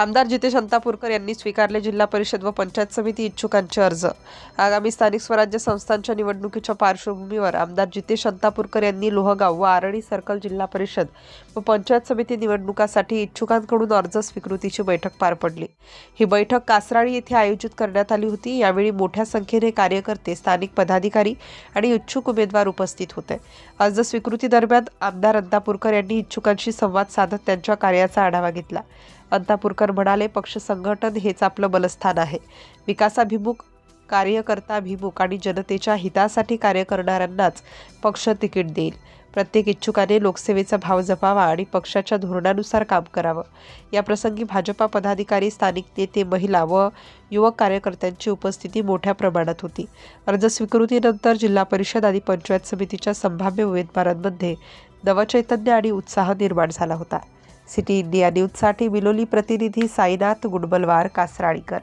आमदार जितेश अंतापूरकर यांनी स्वीकारले जिल्हा परिषद व पंचायत समिती इच्छुकांचे अर्ज. आगामी स्थानिक स्वराज्य संस्थांच्या निवडणुकीच्या पार्श्वभूमीवर आमदार जितेश अंतापूरकर यांनी लोहगाव व आरणी सर्कल जिल्हा परिषद व पंचायत समिती निवडणुकासाठी इच्छुकांकडून अर्ज स्वीकृतीची बैठक पार पडली. ही बैठक कासराळी येथे आयोजित करण्यात आली होती. यावेळी मोठ्या संख्येने कार्यकर्ते स्थानिक पदाधिकारी आणि इच्छुक उमेदवार उपस्थित होते. अर्ज स्वीकृती दरम्यान आमदार अंतापूरकर यांनी इच्छुकांशी संवाद साधत त्यांच्या कार्याचा आढावा घेतला. अंतापूरकर म्हणाले पक्ष संघटन हेच आपलं बलस्थान आहे. विकासाभिमुख कार्यकर्ताभिमुख आणि जनतेच्या हितासाठी कार्य करणाऱ्यांनाच पक्ष तिकीट देईल. प्रत्येक इच्छुकाने लोकसेवेचा भाव जपावा आणि पक्षाच्या धोरणानुसार काम करावं. या प्रसंगी भाजपा पदाधिकारी स्थानिक नेते महिला व युवक कार्यकर्त्यांची उपस्थिती मोठ्या प्रमाणात होती. अर्ज स्वीकृतीनंतर जिल्हा परिषद आणि पंचायत समितीच्या संभाव्य उमेदवारांमध्ये नवचैतन्य आणि उत्साह निर्माण झाला होता. सिटी इंडिया न्यूजसाठी बिलोली प्रतिनिधी साईनाथ गुडबलवार कासराळीकर.